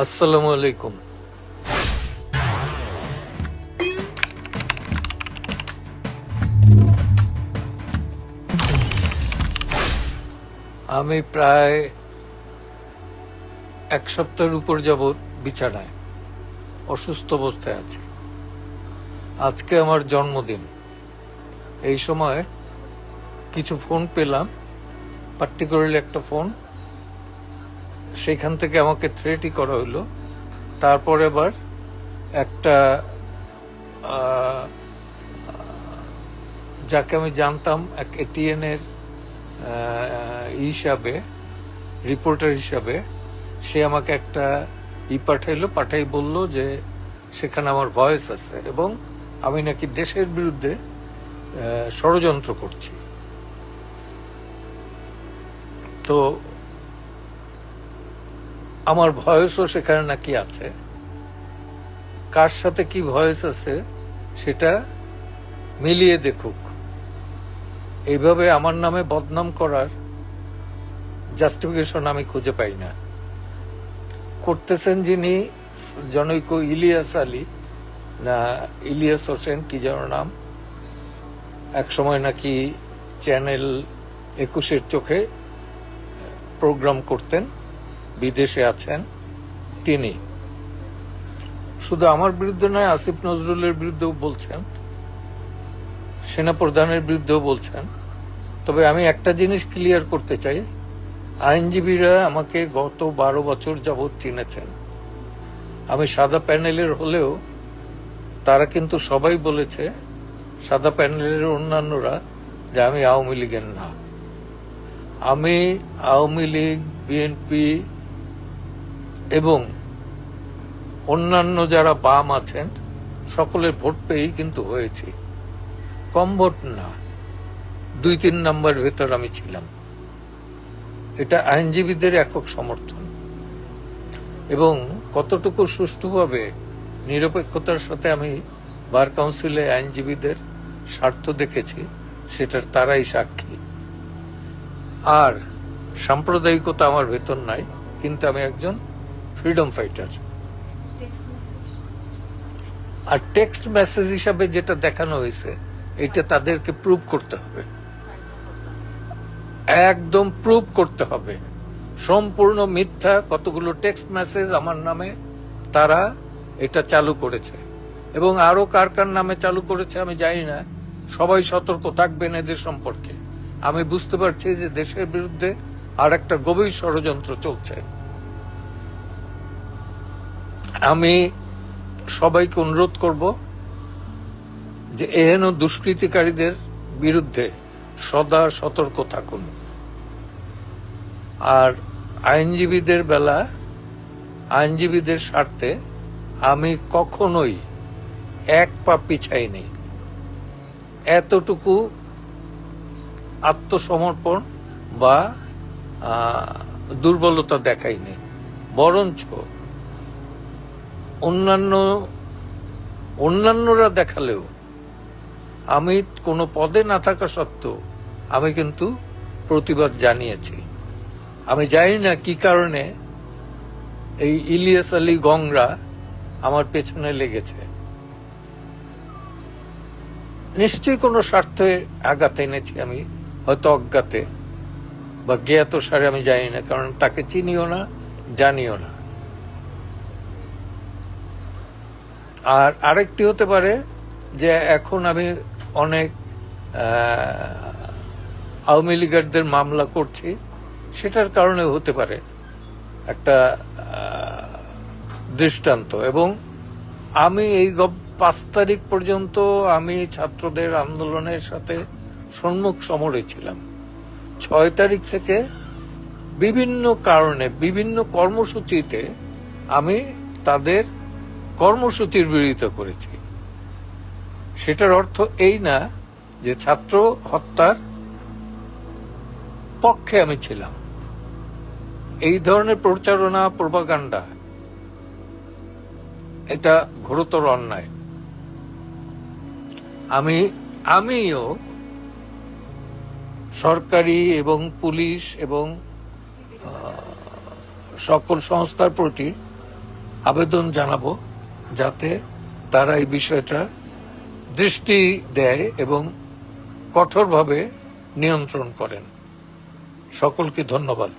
আসসালামু আলাইকুম। আমি প্রায় এক সপ্তাহের উপর যাবৎ বিছানায় অসুস্থ অবস্থায় আছি। আজকে আমার জন্মদিন। এই সময় কিছু ফোন পেলাম পার্টিকুলারলি একটা ফোন। সেখান থেকে আমাকে থ্রেটই করা হলো। তারপরে আবার একটা যাকে আমি জানতাম, এক এটিএন এর হিসাবে রিপোর্টার হিসাবে, সে আমাকে একটা ই পাঠাইলো, পাঠাই বলল যে সেখানে আমার ভয়েস আছে এবং আমি নাকি দেশের বিরুদ্ধে ষড়যন্ত্র করছি। তো আমার ভয়েসও সেখানে নাকি আছে। কার সাথে কি ভয়েস আছে, সেটা মিলিয়ে দেখুক। এইভাবে আমার নামে বদনাম করার জাস্টিফিকেশন আমি খুঁজে পাই না। করতেছেন যিনি জনৈক ইলিয়াস আলী, না ইলিয়াস হোসেন, কি যেন নাম এক সময় নাকি চ্যানেল একুশের চোখে প্রোগ্রাম করতেন। বিদেশে আছেন তিনি। শুধু আমার বিরুদ্ধে নয়, আসিফ নজরুলের বিরুদ্ধেও বলছেন, সেনাপ্রধানের বিরুদ্ধেও বলছেন। তবে আমি একটা জিনিস ক্লিয়ার করতে চাই, আইনজীবীরা আমাকে গত বারো বছর যাবৎ চিনেছেন। আমি সাদা প্যানেলের হলেও তারা কিন্তু সবাই বলেছে, সাদা প্যানেলের অন্যান্যরা যে আমি আওয়ামী লীগের না। আমি আওয়ামী লীগ, বিএনপি এবং অন্যান্য যারা বাম আছেন, সকলের ভোট পেয়েই কিন্তু হয়েছি। কম ভোট না, দুই তিন নাম্বার ভেতর আমি ছিলাম। এটা আইনজীবীদের একক সমর্থন। এবং কতটুকু সুষ্ঠুভাবে নিরপেক্ষতার সাথে আমি বার কাউন্সিলে আইনজীবীদের স্বার্থ দেখেছি, সেটার তারাই সাক্ষী। আর সাম্প্রদায়িকতা আমার ভেতর নাই, কিন্তু আমি একজন ফ্রিডম ফাইটার আর টেক্সট মেসেজ হিসাবে যেটা দেখানো হয়েছে, এটা তাদেরকে প্রুভ করতে হবে। একদম প্রুভ করতে হবে। সম্পূর্ণ মিথ্যা কতগুলো টেক্সট মেসেজ আমার নামে, তারা এটা চালু করেছে। এবং আরও কার কার নামে চালু করেছে আমি জানি না। সবাই সতর্ক থাকবেন এদের সম্পর্কে। আমি বুঝতে পারছি যে দেশের বিরুদ্ধে আর একটা গভীর ষড়যন্ত্র চলছে। আমি সবাইকে অনুরোধ করব যে এহেন দুষ্কৃতিকারীদের বিরুদ্ধে সদা সতর্ক থাকুন। আর আইনজীবীদের বেলা আইনজীবীদের স্বার্থে আমি কখনোই এক পা পিছাইনি। এতটুকু আত্মসমর্পণ বা দুর্বলতা দেখাইনি। বরঞ্চ অন্যান্য, অন্যান্যরা দেখালেও আমি কোনো পদে না থাকা সত্ত্বেও আমি কিন্তু প্রতিবাদ জানিয়েছি। আমি জানি না কি কারণে এই ইলিয়াস আলী গংরা আমার পেছনে লেগেছে। নিশ্চয়ই কোনো স্বার্থে আঘাত এনেছি আমি, হয়তো অজ্ঞাতে বা জ্ঞাত সারে আমি জানি না, কারণ তাকে চিনিও না, জানিও না। আর আরেকটি হতে পারে যে এখন আমি অনেক আওয়ামী লীগারদের মামলা করছি, সেটার কারণে হতে পারে একটা দৃষ্টান্ত। এবং আমি এই পাঁচ তারিখ পর্যন্ত আমি ছাত্রদের আন্দোলনের সাথে সম্মুখ সমরে ছিলাম। ছয় তারিখ থেকে বিভিন্ন কারণে, বিভিন্ন কর্মসূচিতে আমি তাদের কর্মসূচির বিরোধিতা করেছি। সেটার অর্থ এই না যে ছাত্র হত্যার পক্ষে আমি ছিলাম। এই ধরনের প্রচারণা প্রভাকাণ্ডা এটা ঘোরতর অন্যায়। আমি, আমিও সরকারি এবং পুলিশ এবং সকল সংস্থার প্রতি আবেদন জানাব। যাতে তারা এই বিষয়টা দৃষ্টি দেয় এবং কঠোরভাবে নিয়ন্ত্রণ করেন। সকলকে ধন্যবাদ।